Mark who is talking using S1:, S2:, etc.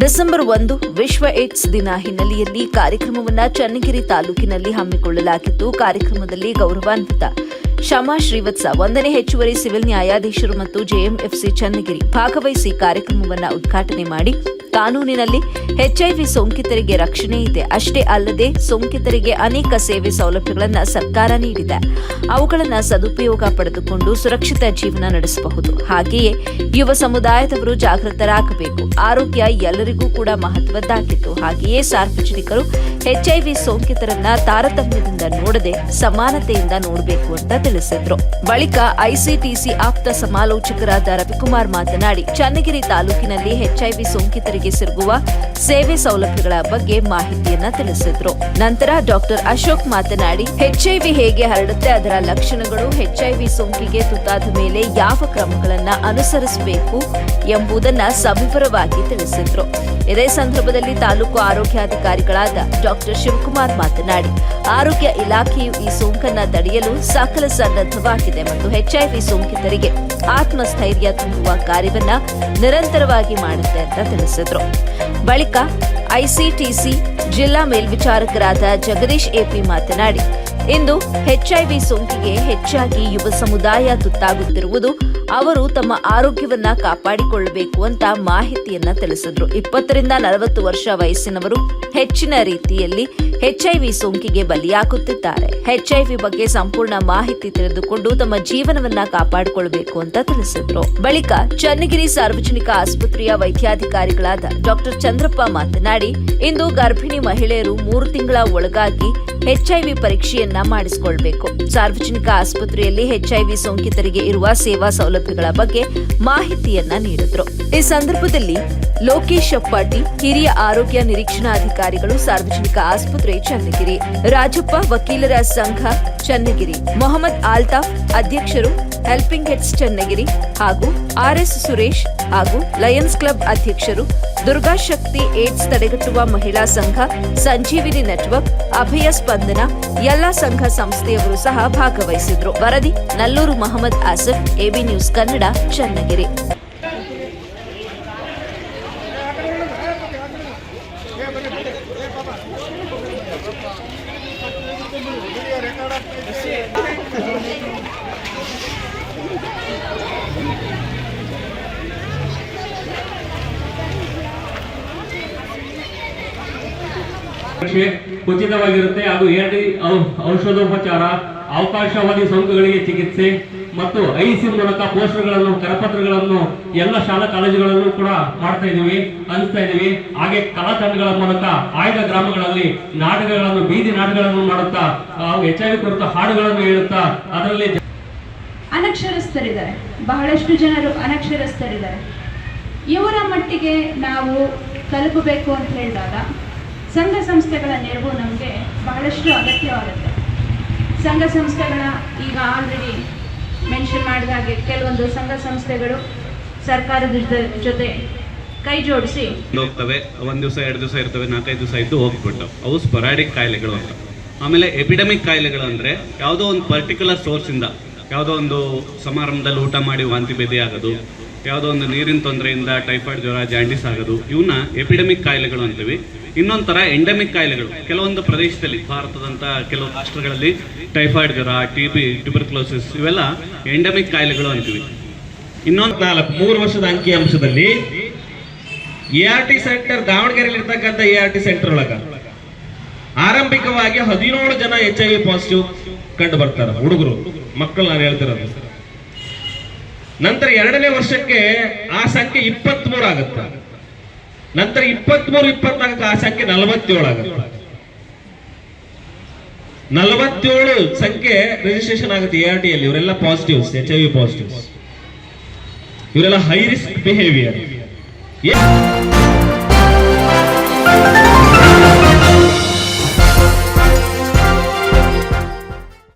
S1: December ಒಂದು ವಿಶ್ವ AIDS ದಿನ ಹಿನ್ನೆಲೆಯಲ್ಲಿ ಕಾರ್ಯಕ್ರಮವನ್ನು ಚನ್ನಗಿರಿ ತಾಲೂಕಿನಲ್ಲಿ ಹಮ್ಮಿಕೊಳ್ಳಲಾಗಿತ್ತು. ಕಾರ್ಯಕ್ರಮದಲ್ಲಿ ಗೌರವಾನ್ವಿತ ಶಮಾ ಶ್ರೀವತ್ಸ, ಒಂದನೇ ಹೆಚ್ಚುವರಿ ಸಿವಿಲ್ ನ್ಯಾಯಾಧೀಶರು ಮತ್ತು ಜೆಎಂಎಫ್ಸಿ ಚನ್ನಗಿರಿ ಭಾಗವಹಿಸಿ ಕಾರ್ಯಕ್ರಮವನ್ನು ಉದ್ಘಾಟನೆ ಮಾಡಿ ಕಾನೂನಿನಲ್ಲಿ ಎಚ್ಐವಿ ಸೋಂಕಿತರಿಗೆ ರಕ್ಷಣೆ ಇದೆ. ಅಷ್ಟೇ ಅಲ್ಲದೆ ಸೋಂಕಿತರಿಗೆ ಅನೇಕ ಸೇವೆ ಸೌಲಭ್ಯಗಳನ್ನು ಸರ್ಕಾರ ನೀಡಿದೆ. ಅವುಗಳನ್ನು ಸದುಪಯೋಗ ಪಡೆದುಕೊಂಡು ಸುರಕ್ಷಿತ ಜೀವನ ನಡೆಸಬಹುದು. ಹಾಗೆಯೇ ಯುವ ಸಮುದಾಯದವರು ಜಾಗೃತರಾಗಬೇಕು. ಆರೋಗ್ಯ ಎಲ್ಲರಿಗೂ ಕೂಡ ಮಹತ್ವದ್ದಾಗಿತ್ತು ಹಾಗೆಯೇ ಸಾರ್ವಜನಿಕರು ಎಚ್ಐವಿ ಸೋಂಕಿತರನ್ನ ತಾರತಮ್ಯದಿಂದ ನೋಡದೆ ಸಮಾನತೆಯಿಂದ ನೋಡಬೇಕು ಅಂತ ತಿಳಿಸಿದ್ರು. ಬಳಿಕ ಐಸಿಟಿಸಿ ಆಪ್ತ ಸಮಾಲೋಚಕರಾದ ರವಿಕುಮಾರ್ ಮಾತನಾಡಿ, ಚನ್ನಗಿರಿ ತಾಲೂಕಿನಲ್ಲಿ ಎಚ್ಐವಿ ಸೋಂಕಿತರಿಗೆ ಸಿಗುವ ಸೇವೆ ಸೌಲಭ್ಯಗಳ ಬಗ್ಗೆ ಮಾಹಿತಿಯನ್ನ ತಿಳಿಸಿದ್ರು. ನಂತರ ಡಾಕ್ಟರ್ ಅಶೋಕ್ ಮಾತನಾಡಿ ಎಚ್ಐವಿ ಹೇಗೆ ಹರಡುತ್ತೆ, ಅದರ ಲಕ್ಷಣಗಳು ಎಚ್ಐವಿ ಸೋಂಕಿಗೆ ತುತ್ತಾದ ಮೇಲೆ ಯಾವ ಕ್ರಮಗಳನ್ನ ಅನುಸರಿಸಬೇಕು ಎಂಬುದನ್ನ ಸವಿವರವಾಗಿ ತಿಳಿಸಿದ್ರು. ಇದೇ ಸಂದರ್ಭದಲ್ಲಿ ತಾಲೂಕು ಆರೋಗ್ಯಾಧಿಕಾರಿಗಳಾದ ಡಾಕ್ಟರ್ ಶಿವಕುಮಾರ್ ಮಾತನಾಡಿ, ಆರೋಗ್ಯ ಇಲಾಖೆಯು ಈ ಸೋಂಕನ್ನು ತಡೆಯಲು ಸಕಲ ಸನ್ನದ್ಧವಾಗಿದೆ ಮತ್ತು ಎಚ್ಐವಿ ಸೋಂಕಿತರಿಗೆ ಆತ್ಮಸ್ಥೈರ್ಯ ತುಂಬುವ ಕಾರ್ಯವನ್ನ ನಿರಂತರವಾಗಿ ಮಾಡುತ್ತೆ ಅಂತ ತಿಳಿಸಿದ್ರು. ಬಳಿಕ ಐಸಿಟಿಸಿ ಜಿಲ್ಲಾ ಮೇಲ್ವಿಚಾರಕರಾದ ಜಗದೀಶ್ ಎಪಿ ಮಾತನಾಡಿ ಇಂದು ಎಚ್ಐವಿ ಸೋಂಕಿಗೆ ಹೆಚ್ಚಾಗಿ ಯುವ ಸಮುದಾಯ ತುತ್ತಾಗುತ್ತಿರುವುದು ಅವರು ತಮ್ಮ ಆರೋಗ್ಯವನ್ನ ಕಾಪಾಡಿಕೊಳ್ಳಬೇಕು ಅಂತ ಮಾಹಿತಿಯನ್ನ ತಿಳಿಸಿದ್ರು. ಇಪ್ಪತ್ತರಿಂದ ನಲವತ್ತು ವರ್ಷ ವಯಸ್ಸಿನವರು ಹೆಚ್ಚಿನ ರೀತಿಯಲ್ಲಿ ಎಚ್ಐವಿ ಸೋಂಕಿಗೆ ಬಲಿಯಾಗುತ್ತಿದ್ದಾರೆ. ಎಚ್ಐವಿ ಬಗ್ಗೆ ಸಂಪೂರ್ಣ ಮಾಹಿತಿ ತಿಳಿದುಕೊಂಡು ತಮ್ಮ ಜೀವನವನ್ನ ಕಾಪಾಡಿಕೊಳ್ಳಬೇಕು ಅಂತ ತಿಳಿಸಿದ್ರು. ಬಳಿಕ ಚನ್ನಗಿರಿ ಸಾರ್ವಜನಿಕ ಆಸ್ಪತ್ರೆಯ ವೈದ್ಯಾಧಿಕಾರಿಗಳಾದ ಡಾಕ್ಟರ್ ಚಂದ್ರಪ್ಪ ಮಾತನಾಡಿ, ಇಂದು ಗರ್ಭಿಣಿ ಮಹಿಳೆಯರು ಮೂರು ತಿಂಗಳ ಒಳಗಾಗಿ ಎಚ್ಐವಿ ಪರೀಕ್ಷೆಯನ್ನ ಮಾಡಿಸಿಕೊಳ್ಬೇಕು. ಸಾರ್ವಜನಿಕ ಆಸ್ಪತ್ರೆಯಲ್ಲಿ ಎಚ್ಐವಿ ಸೋಂಕಿತರಿಗೆ ಇರುವ ಸೇವಾ ಸೌಲಭ್ಯಗಳ ಬಗ್ಗೆ ಮಾಹಿತಿಯನ್ನ ನೀಡಿದ್ರು. ಈ ಸಂದರ್ಭದಲ್ಲಿ ಲೋಕೇಶ್ ಅಪ್ಪಾಟಿ, ಹಿರಿಯ ಆರೋಗ್ಯ ನಿರೀಕ್ಷಣಾಧಿಕಾರಿಗಳು, ಸಾರ್ವಜನಿಕ ಆಸ್ಪತ್ರೆ ಚನ್ನಗಿರಿ, ರಾಜಪ್ಪ ವಕೀಲರ ಸಂಘ ಚನ್ನಗಿರಿ, ಮೊಹಮ್ಮದ್ ಆಲ್ತಾಫ್ ಅಧ್ಯಕ್ಷರು ಹೆಲ್ಪಿಂಗ್ ಹೆಡ್ಸ್ ಚನ್ನಗಿರಿ ಹಾಗೂ ಆರ್ಎಸ್ ಸುರೇಶ್ ಹಾಗೂ ಲಯನ್ಸ್ ಕ್ಲಬ್ ಅಧ್ಯಕ್ಷರು ದುರ್ಗಾ ಶಕ್ತಿ ಏಡ್ಸ್ ತಡೆಗಟ್ಟುವ ಮಹಿಳಾ ಸಂಘ, ಸಂಜೀವಿನಿ ನೆಟ್ವರ್ಕ್, ಅಭಯ ಸ್ಪಂದನ, ಎಲ್ಲಾ ಸಂಘ ಸಂಸ್ಥೆಯವರು ಸಹ ಭಾಗವಹಿಸಿದ್ರು. ವರದಿ ನಲ್ಲೂರು ಮಹಮ್ಮದ್ ಆಸಫ್, ಎಬಿ ನ್ಯೂಸ್ ಕನ್ನಡ, ಚನ್ನಗಿರಿ.
S2: ಉಚಿತವಾಗಿರುತ್ತೆ. ಹಾಗೂ ಎರಡು ಔಷಧೋಪಚಾರ, ಅವಕಾಶವಾದಿ ಸೋಂಕುಗಳಿಗೆ ಚಿಕಿತ್ಸೆ ಮತ್ತು ಐಸಿ ಮೂಲಕ ಪೋಸ್ಟರ್ಗಳನ್ನು, ಕರಪತ್ರಗಳನ್ನು, ಎಲ್ಲ ಶಾಲಾ ಕಾಲೇಜುಗಳಲ್ಲೂ ಕೂಡ ಮಾಡ್ತಾ ಇದೀವಿ ಅನಿಸ್ತಾ ಇದೀವಿ ಹಾಗೆ ಕಲಾ ತಂಡಗಳ ಮೂಲಕ ಆಯ್ದ ಗ್ರಾಮಗಳಲ್ಲಿ ನಾಟಕಗಳನ್ನು, ಬೀದಿ ನಾಟಕಗಳನ್ನು ಮಾಡುತ್ತಾ ಎಚ್ ಐ ವಿ ಕುರಿತ ಹಾಡುಗಳನ್ನು ಹೇಳುತ್ತಾ, ಅದರಲ್ಲಿ
S3: ಅನಕ್ಷರಸ್ಥರಿದ್ದಾರೆ. ಬಹಳಷ್ಟು ಜನರು ಅನಕ್ಷರಸ್ಥರಿದ್ದಾರೆ. ಇವರ ಮಟ್ಟಿಗೆ ನಾವು ತಲುಪಬೇಕು ಅಂತ ಹೇಳಿದಾಗ ಸಂಘ ಸಂಸ್ಥೆಗಳ ನೆರವು ನಮಗೆ ಬಹಳಷ್ಟು ಅಗತ್ಯವಾಗುತ್ತೆ. ಸಂಘ ಸಂಸ್ಥೆಗಳ ಈಗ ಆಲ್ರೆಡಿ ಮೆನ್ಷನ್ ಮಾಡಿದ ಹಾಗೆ ಕೆಲವೊಂದು ಸಂಘ ಸಂಸ್ಥೆಗಳು ಸರ್ಕಾರದ ಜೊತೆ- ಕೈ ಜೋಡಿಸಿ
S4: ಹೋಗ್ತವೆ, ಒಂದ್ ದಿವಸ, ಎರಡು ದಿವಸ ಇರ್ತವೆ, ನಾಲ್ಕೈದು ದಿವಸ ಇದ್ದು ಹೋಗ್ಬಿಟ್ಟು. ಅವು ಸ್ಪೊರಾಡಿಕ್ ಕಾಯಿಲೆಗಳು ಅಂತ. ಆಮೇಲೆ ಎಪಿಡೆಮಿಕ್ ಕಾಯಿಲೆಗಳು ಅಂದ್ರೆ ಯಾವುದೋ ಒಂದು ಪರ್ಟಿಕ್ಯುಲರ್ ಸೋರ್ಸಿಂದ ಯಾವುದೋ ಒಂದು ಸಮಾರಂಭದಲ್ಲಿ ಊಟ ಮಾಡಿ ವಾಂತಿ ಭೇದಿ ಆಗೋದು, ಯಾವುದೋ ಒಂದು ನೀರಿನ ತೊಂದರೆಯಿಂದ ಟೈಫಾಯ್ಡ್ ಜ್ವರ ಜಾಂಡಿಸ್ ಆಗೋದು ಇವನ್ನ ಎಪಿಡೆಮಿಕ್ ಕಾಯಿಲೆಗಳು ಅಂತೀವಿ. ಇನ್ನೊಂದು ಥರ ಎಂಡೆಮಿಕ್ ಕಾಯಿಲೆಗಳು. ಕೆಲವೊಂದು ಪ್ರದೇಶದಲ್ಲಿ ಭಾರತದಂತ ಕೆಲವು ರಾಷ್ಟ್ರಗಳಲ್ಲಿ ಟೈಫಾಯ್ಡ್ ಜ್ವರ ಟಿ ಬಿ ಟ್ಯೂಬರ್ಕ್ಲೋಸಿಸ್ ಇವೆಲ್ಲ ಎಂಡೆಮಿಕ್ ಕಾಯಿಲೆಗಳು ಅಂತೀವಿ. ಇನ್ನೊಂದು
S5: ನಾಲ್ಕು, ಮೂರು ವರ್ಷದ ಅಂಕಿಅಂಶದಲ್ಲಿ ಎ ಆರ್ ಟಿ ಸೆಂಟರ್ ದಾವಣಗೆರೆಯಲ್ಲಿ ಇರ್ತಕ್ಕಂಥ ಎ ಆರ್ ಟಿ ಸೆಂಟರ್ ಒಳಗ ಆರಂಭಿಕವಾಗಿ ಹದಿನೇಳು ಜನ ಎಚ್ ಐ ವಿ ಪಾಸಿಟಿವ್ ಕಂಡು ಬರ್ತಾರೆ ಹುಡುಗರು, ಮಕ್ಕಳು ನಾನು ಹೇಳ್ತಿರೋದು. ನಂತರ ಎರಡನೇ ವರ್ಷಕ್ಕೆ ಆ ಸಂಖ್ಯೆ ಇಪ್ಪತ್ತ್ ಮೂರು ಆಗುತ್ತೆ. ನಂತರ ಇಪ್ಪತ್ಮೂರು ಇಪ್ಪತ್ನಾಲ್ಕು ಆ ಸಂಖ್ಯೆ ನಲವತ್ತೇಳು ಆಗುತ್ತೆ. ನಲವತ್ತೇಳು ಸಂಖ್ಯೆ ರಿಜಿಸ್ಟ್ರೇಷನ್ ಆಗುತ್ತೆ ಎ ಆರ್ ಟಿ ಅಲ್ಲಿ. ಇವರೆಲ್ಲ positives H I V positives ಇವರೆಲ್ಲ ಹೈ ರಿಸ್ಕ್ ಬಿಹೇವಿಯರ್